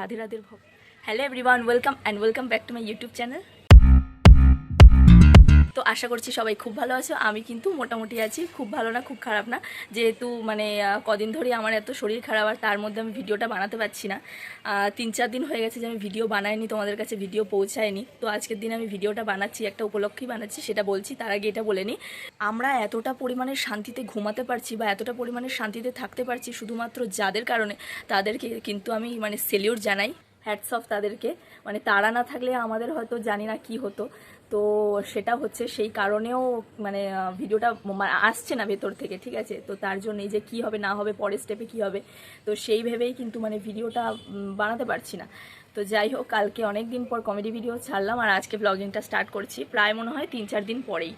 রাধে রাধের ভক্ত hello everyone welcome and welcome back to my YouTube channel তো আশা করছি সবাই খুব ভালো আছো। আমি কিন্তু মোটামুটি আছি, খুব ভালো না, খুব খারাপ না। যেহেতু মানে কদিন ধরেই আমার এত শরীর খারাপ আর তার মধ্যে আমি ভিডিওটা বানাতে পারছি না। তিন চার দিন হয়ে গেছে যে আমি ভিডিও বানাইনি, তোমাদের কাছে ভিডিও পৌঁছায়নি। তো আজকের দিন আমি ভিডিওটা বানাচ্ছি, একটা উপলক্ষেই বানাচ্ছি, সেটা বলছি, তার আগে এটা বলে নিই। আমরা এতটা পরিমাণে শান্তিতে ঘুমাতে পারছি বা এতটা পরিমাণে শান্তিতে থাকতে পারছি শুধুমাত্র যাদের কারণে, তাদেরকে কিন্তু আমি মানে সেলিউট জানাই হ্যাটস অফ তাদেরকে। মানে তারা না থাকলে আমাদের হয়তো জানি না কি হতো। তো সেটা হচ্ছে সেই কারণেও মানে ভিডিওটা আসছে না ভেতর থেকে, ঠিক আছে? তো তার জন্য এই যে কি হবে না হবে, পরের স্টেপে কি হবে? তো সেই ভেবেই কিন্তু মানে ভিডিওটা বানাতে পারছি না। তো যাই হোক, কালকে অনেক দিন পর কমেডি ভিডিও ছাড়লাম আর আজকে ব্লগিংটা স্টার্ট করছি। প্রায় মনে হয় তিন চার দিন পরেই।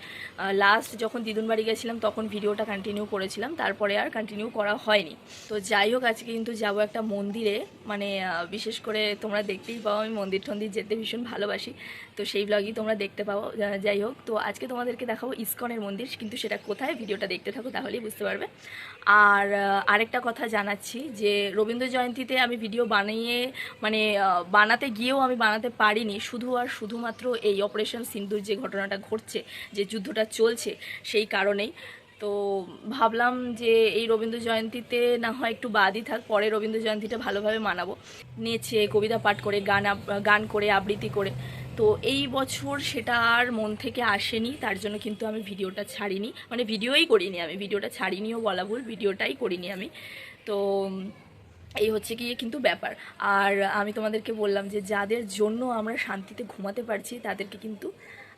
লাস্ট যখন দিদুন বাড়ি গেছিলাম, তখন ভিডিওটা কন্টিনিউ করেছিলাম। তারপরে আর কন্টিনিউ করা হয়নি। তো যাই হোক, আজকে কিন্তু যাব একটা মন্দিরে। মানে বিশেষ করে তোমরা দেখতেই পাও, আমি মন্দির টন্দির যেতে ভীষণ ভালোবাসি। তো সেই ব্লগই তোমরা দেখতে পাও। যাই হোক, তো আজকে তোমাদেরকে দেখাবো ইসকনের মন্দির। কিন্তু সেটা কোথায়? ভিডিওটা দেখতে থাকো, তাহলেই বুঝতে পারবে। আর আরেকটা কথা জানাচ্ছি যে রবীন্দ্র জয়ন্তীতে আমি ভিডিও বানিয়ে মানে বানাতে গিয়েও আমি বানাতে পারিনি। শুধু আর শুধুমাত্র এই অপারেশন সিন্দুর যে ঘটনাটা ঘটছে, যে যুদ্ধটা চলছে, সেই কারণেই। তো ভাবলাম যে এই রবীন্দ্র জয়ন্তীতে না হয় একটু বাদই থাক, পরে রবীন্দ্র জয়ন্তীটা ভালোভাবে মানাবো। নেচে কবিতা পাঠ করে, গান গান করে, আবৃত্তি করে। তো এই বছর সেটা আর মন থেকে আসেনি, তার জন্য কিন্তু আমি ভিডিওটা ছাড়িনি। মানে ভিডিওই করিনি আমি, ভিডিওটা ছাড়িনিও বলা ভুল, ভিডিওটাই করিনি আমি। তো এই হচ্ছে গিয়ে কিন্তু ব্যাপার। আর আমি তোমাদেরকে বললাম যে যাদের জন্য আমরা শান্তিতে ঘুমাতে পারছি, তাদেরকে কিন্তু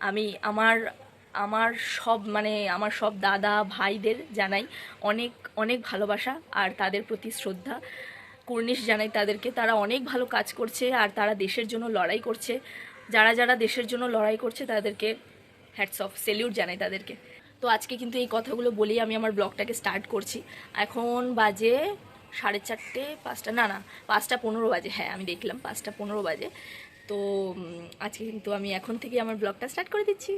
আমি আমার আমার সব মানে আমার সব দাদা ভাইদের জানাই অনেক অনেক ভালোবাসা আর তাদের প্রতি শ্রদ্ধা। কুর্নিশ জানাই তাদেরকে, তারা অনেক ভালো কাজ করছে আর তারা দেশের জন্য লড়াই করছে। যারা যারা দেশের জন্য লড়াই করছে তাদেরকে হ্যাটস অফ সেলিউট জানাই তাদেরকে। তো আজকে কিন্তু এই কথাগুলো বলেই আমি আমার ব্লগটাকে স্টার্ট করছি। এখন বাজে সাড়ে চারটে, পাঁচটা, না না, পাঁচটা পনেরো বাজে হ্যাঁ আমি দেখলাম পাঁচটা পনেরো বাজে। তো আজকে কিন্তু আমি এখন থেকে আমার ব্লগটা স্টার্ট করে দিচ্ছি।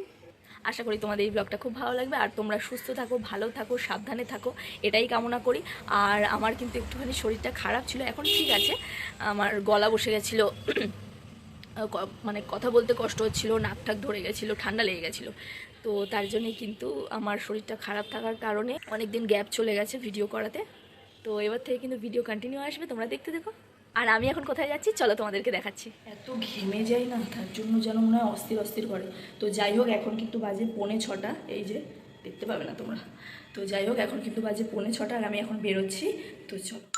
আশা করি তোমাদের এই ব্লগটা খুব ভালো লাগবে। আর তোমরা সুস্থ থাকো, ভালো থাকো, সাবধানে থাকো, এটাই কামনা করি। আর আমার কিন্তু একটুখানি শরীরটা খারাপ ছিল, এখন ঠিক আছে। আমার গলা বসে গেছিল। মানে কথা বলতে কষ্ট হচ্ছিল, নাক টাক ধরে গেছিল, ঠান্ডা লেগে গেছিল। তো তার জন্যই কিন্তু আমার শরীরটা খারাপ থাকার কারণে অনেক দিন গ্যাপ চলে গেছে ভিডিও করাতে। তো এবার থেকে কিন্তু ভিডিও কন্টিনিউ আসবে, তোমরা দেখতে দেখো আর আমি এখন কোথায় যাচ্ছি? চলো তোমাদেরকে দেখাচ্ছি। এত ঘেমে যাই না, তার জন্য যেন মনে হয় অস্থির অস্থির করে। তো যাই হোক, এখন কিন্তু বাজে পৌনে ছটা, এই যে দেখতে পাবে না তোমরা। তো যাই হোক, এখন কিন্তু বাজে পৌনে ছটা, আর আমি এখন বেরোচ্ছি। তো চলো।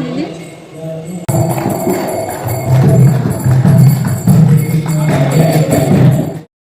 嗯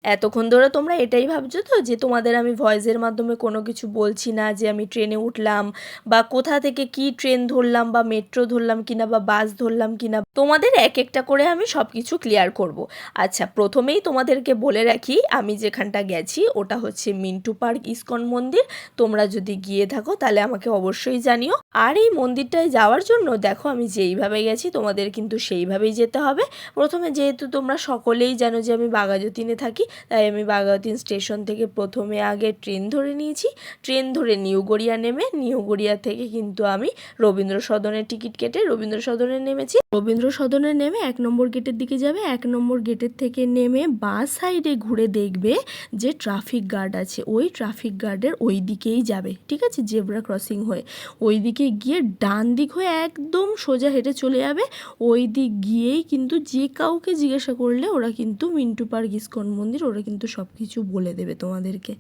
এতক্ষণ ধরে তোমরা এটাই ভাবছ তো যে তোমাদের আমি ভয়েসের মাধ্যমে কোনো কিছু বলছি না, যে আমি ট্রেনে উঠলাম বা কোথা থেকে কি ট্রেন ধরলাম বা মেট্রো ধরলাম কিনা বা বাস ধরলাম কিনা, তোমাদের এক একটা করে আমি সব কিছু ক্লিয়ার করব। আচ্ছা প্রথমেই তোমাদেরকে বলে রাখি, আমি যেখানটা গেছি ওটা হচ্ছে মিন্টু পার্ক ইস্কন মন্দির। তোমরা যদি গিয়ে থাকো তাহলে আমাকে অবশ্যই জানিও। আর এই মন্দিরটায় যাওয়ার জন্য দেখো আমি যেইভাবে গেছি তোমাদের কিন্তু সেইভাবেই যেতে হবে। প্রথমে যেহেতু তোমরা সকলেই জানো যে আমি বাঘাযতীনে থাকি তাই আমি বাগাতিন স্টেশন থেকে প্রথমে আগে ট্রেন ধরে নিয়েছি। ট্রেন ধরে নিউ গড়িয়া নেমে নিউ গড়িয়া থেকে কিন্তু আমি রবীন্দ্র সদনের টিকিট কেটে রবীন্দ্র সদনে নেমেছি। রবীন্দ্র সদনে নেমে এক নম্বর গেটের দিকে যাবে। এক নম্বর গেটের থেকে নেমে বাঁ সাইডে ঘুরে দেখবে যে ট্রাফিক গার্ড আছে। ওই ট্রাফিক গার্ডের ওই দিকেই যাবে। ঠিক আছে? জেব্রা ক্রসিং হয়ে। ওই দিকে গিয়ে ডান দিক হয়ে একদম সোজা হেঁটে চলে যাবে। ওই দিক গিয়েই কিন্তু যে কাউকে জিজ্ঞাসা করলে ওরা কিন্তু মিন্টু পার্ক, ইস্কন মন্দির, ওরা কিন্তু সব কিছু বলে দেবে তোমাদেরকে।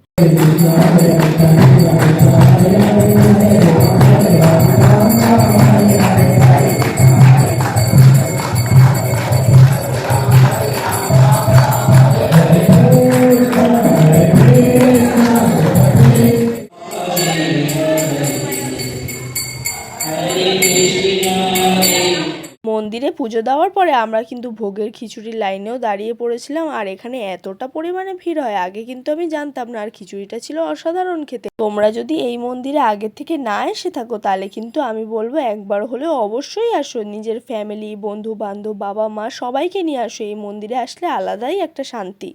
পুজো দেওয়ার পরে আমরা কিন্তু ভোগের খিচুড়ির লাইনেও দাঁড়িয়ে পড়েছিলাম। আর এখানে এতটা পরিমাণে ভিড় হয়, আগে কিন্তু আমি জানতাম না। আর খিচুড়িটা ছিল অসাধারণ খেতে। তোমরা যদি এই মন্দিরে আগের থেকে না এসে থাকো, তাহলে কিন্তু আমি বলব একবার হলেও অবশ্যই আসো। নিজের ফ্যামিলি বন্ধু বান্ধব বাবা মা সবাইকে নিয়ে আসো। এই মন্দিরে আসলে আলাদাই একটা শান্তি।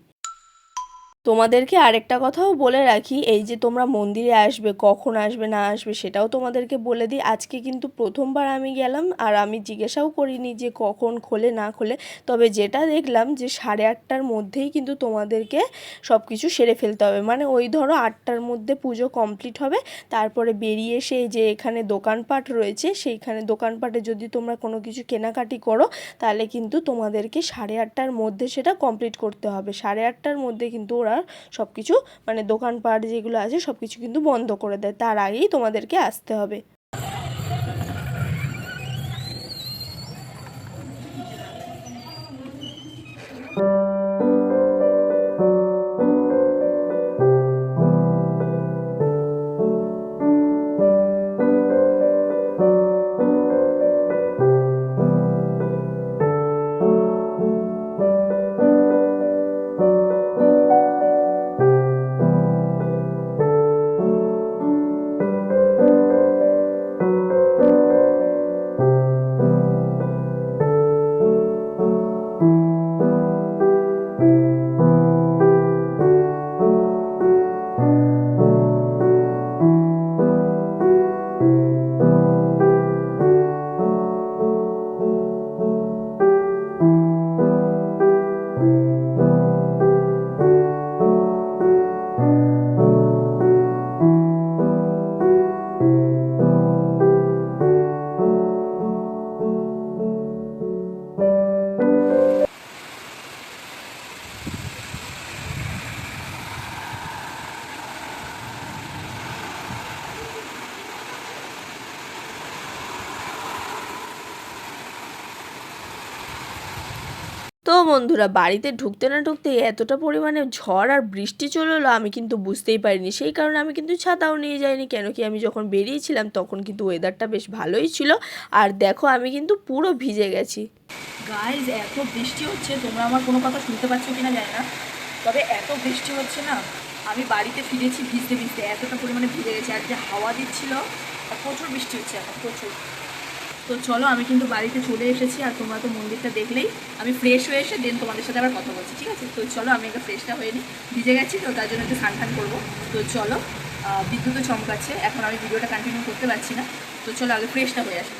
তোমাদেরকে আরেকটা কথাও বলে রাখি, এই যে তোমরা মন্দিরে আসবে, কখন আসবে, না আসবে, সেটাও তোমাদেরকে বলে দিই। আজকে কিন্তু প্রথমবার আমি গেলাম আর আমি জিজ্ঞাসাও করিনি যে কখন খোলে, না খোলে। তবে যেটা দেখলাম যে সাড়ে আটটার মধ্যেই কিন্তু তোমাদেরকে সব কিছু সেরে ফেলতে হবে। মানে ওই ধরো আটটার মধ্যে পুজো কমপ্লিট হবে, তারপরে বেরিয়ে এসে যে এখানে দোকানপাট রয়েছে, সেইখানে দোকানপাটে যদি তোমরা কোনো কিছু কেনাকাটি করো, তাহলে কিন্তু তোমাদেরকে সাড়ে আটটার মধ্যে সেটা কমপ্লিট করতে হবে। সাড়ে আটটার মধ্যে কিন্তু ওরা সব কিছু মানে দোকানপাট যেগুলো আছে সব কিছু কিন্তু বন্ধ করে দেয়। তার আগেই তোমাদেরকে আসতে হবে। বন্ধুরা, বাড়িতে ঢুকতে না ঢুকতে এতটা পরিমাণে ঝড় আর বৃষ্টি চলে এলো আমি কিন্তু বুঝতেই পারিনি। সেই কারণে আমি কিন্তু ছাতাও নিয়ে যাইনি, কেন কি আমি যখন বেরিয়েছিলাম তখন কিন্তু ওয়েদারটা বেশ ভালোই ছিল। আর দেখো, আমি কিন্তু পুরো ভিজে গেছি। গাইজ এত বৃষ্টি হচ্ছে, তোমরা আমার কোনো কথা শুনতে পাচ্ছ কিনা জানি না। তবে এত বৃষ্টি হচ্ছে না, আমি বাড়িতে ফিরেছি ভিজতে ভিজতে, এতটা পরিমাণে ভিজে গেছে। আর যে হাওয়া দিচ্ছিল প্রচুর বৃষ্টি হচ্ছে এখন, প্রচুর। তো চলো, আমি কিন্তু বাড়িতে চলে এসেছি আর তোমরা তো মন্দিরটা দেখলেই। আমি ফ্রেশ হয়ে এসে দেন তোমাদের সাথে আবার কথা বলছি, ঠিক আছে? তো চলো, আমি একটা ফ্রেশটা হয়ে নিই। ভিজে গেছি তো তার জন্য একটু স্নান টান করব। তো চলো বিদ্যুৎও চমকাচ্ছে। এখন আমি ভিডিওটা কন্টিনিউ করতে পারছি না। তো চলো, আগে ফ্রেশটা হয়ে আসি।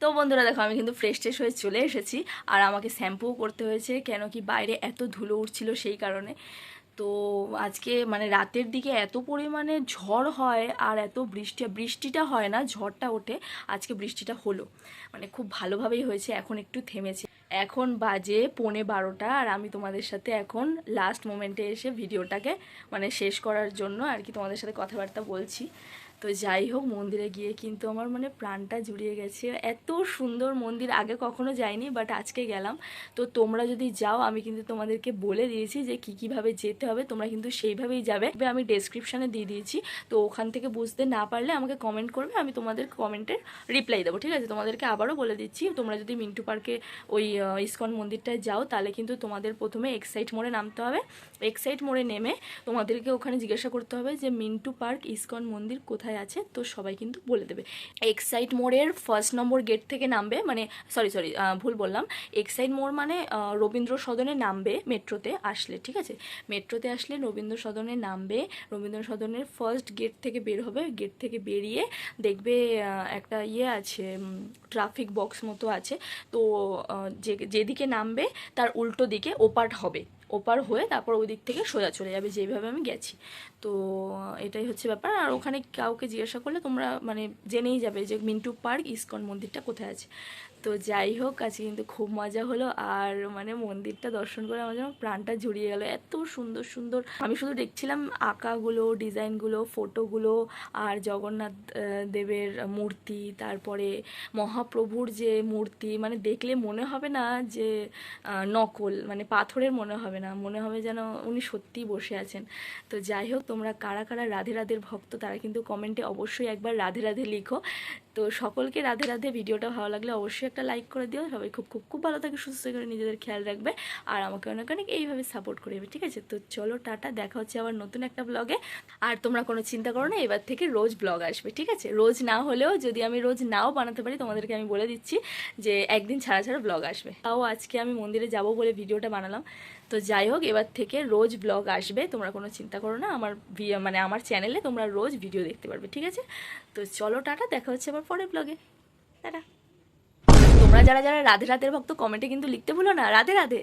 তো বন্ধুরা, দেখো, আমি কিন্তু ফ্রেশ ট্রেশ হয়ে চলে এসেছি। আর আমাকে শ্যাম্পুও করতে হয়েছে। কেন কি বাইরে এত ধুলো উঠছিল সেই কারণে। তো আজকে মানে রাতের দিকে এত পরিমাণে ঝড় হয় আর এত বৃষ্টি, বৃষ্টিটা হয় না, ঝড়টা ওঠে, আজকে বৃষ্টিটা হলো। মানে খুব ভালোভাবেই হয়েছে, এখন একটু থেমেছে। এখন বাজে পৌনে বারোটা আর আমি তোমাদের সাথে এখন লাস্ট মোমেন্টে এসে ভিডিওটাকে মানে শেষ করার জন্য আর কি তোমাদের সাথে কথাবার্তা বলছি। তো যাই হোক, মন্দিরে গিয়ে কিন্তু আমার মানে প্রাণটা জুড়িয়ে গেছে। এত সুন্দর মন্দির আগে কখনো যাইনি বাট আজকে গেলাম। তো তোমরা যদি যাও, আমি কিন্তু তোমাদেরকে বলে দিয়েছি যে কী কীভাবে যেতে হবে, তোমরা কিন্তু সেইভাবেই যাবে। আমি ডেসক্রিপশানে দিয়ে দিয়েছি। তো ওখান থেকে বুঝতে না পারলে আমাকে কমেন্ট করবে, আমি তোমাদের কমেন্টের রিপ্লাই দেবো, ঠিক আছে? তোমাদেরকে আবারও বলে দিচ্ছি, তোমরা যদি মিন্টু পার্কে ওই ইসকন মন্দিরটায় যাও, তাহলে কিন্তু তোমাদের প্রথমে এক্সাইট মোড়ে নামতে হবে। এক্সাইট মোড়ে নেমে তোমাদেরকে ওখানে জিজ্ঞাসা করতে হবে যে, মিন্টু পার্ক, ইসকন মন্দির কোথায় আছে, তো সবাই কিন্তু বলে দেবে। এক্সাইট মোড়ের ফার্স্ট নম্বর গেট থেকে নামবে মানে সরি সরি ভুল বললাম। এক্সাইট মোড় মানে রবীন্দ্র সদনে নামবে মেট্রোতে আসলে, ঠিক আছে? মেট্রোতে আসলে রবীন্দ্র সদনে নামবে রবীন্দ্র সদনের ফার্স্ট গেট থেকে বের হবে গেট থেকে বেরিয়ে দেখবে একটা ইয়ে আছে ট্রাফিক বক্স মতো আছে। তো যে, যেদিকে নামবে, তার উল্টো দিকে ওপাট হবে। ওপার হয়ে তারপর ওই দিক থেকে সোজা চলে যাবে যেভাবে আমি গেছি। তো এটাই হচ্ছে ব্যাপার। আর ওখানে কাউকে জিজ্ঞাসা করলে তোমরা মানে জেনেই যাবে যে মিন্টু পার্ক ইস্কন মন্দিরটা কোথায় আছে। তো যাই হোক, আজকে কিন্তু খুব মজা হলো আর মানে মন্দিরটা দর্শন করে আমার যেন প্রাণটা জুড়িয়ে গেল। এত সুন্দর সুন্দর। আমি শুধু দেখছিলাম আঁকাগুলো, ডিজাইনগুলো, ফটোগুলো আর জগন্নাথ দেবের মূর্তি, তারপরে মহাপ্রভুর যে মূর্তি মানে দেখলে মনে হবে না যে নকল মানে পাথরের মনে হবে না, মনে হবে যেন উনি সত্যিই বসে আছেন। তো যাই হোক, তোমরা কারা কারা রাধে রাধের ভক্ত তারা কিন্তু কমেন্টে অবশ্যই একবার রাধে রাধে লিখো। তো সকলকে রাধে রাধে। ভিডিওটা ভালো লাগলে অবশ্যই একটা লাইক করে দিও। সবাই খুব খুব খুব ভালো থাকে, সুস্থ করে নিজেদের খেয়াল রাখবে। আর আমাকে অনেক অনেক এইভাবে সাপোর্ট করবে, ঠিক আছে? তো চলো, টাটা। দেখা হচ্ছে আবার নতুন একটা ব্লগে আর তোমরা কোনো চিন্তা করো না, এবার থেকে রোজ ব্লগ আসবে, ঠিক আছে? রোজ না হলেও যদি আমি রোজ নাও বানাতে পারি, তোমাদেরকে আমি বলে দিচ্ছি যে একদিন ছাড়া ছাড়া ব্লগ আসবে। তাও আজকে আমি মন্দিরে যাব বলে ভিডিওটা বানালাম। তো যাই হোক, এবার থেকে রোজ ব্লগ আসবে। তোমরা কোনো চিন্তা করো না, আমার মানে আমার চ্যানেলে তোমরা রোজ ভিডিও দেখতে পারবে, ঠিক আছে? তো চলো, টাটা। দেখা হচ্ছে আবার পরের ব্লগে তারা তোমরা যারা যারা রাধে রাধের ভক্ত কমেন্টে কিন্তু লিখতে ভুলো না। রাধে রাধে।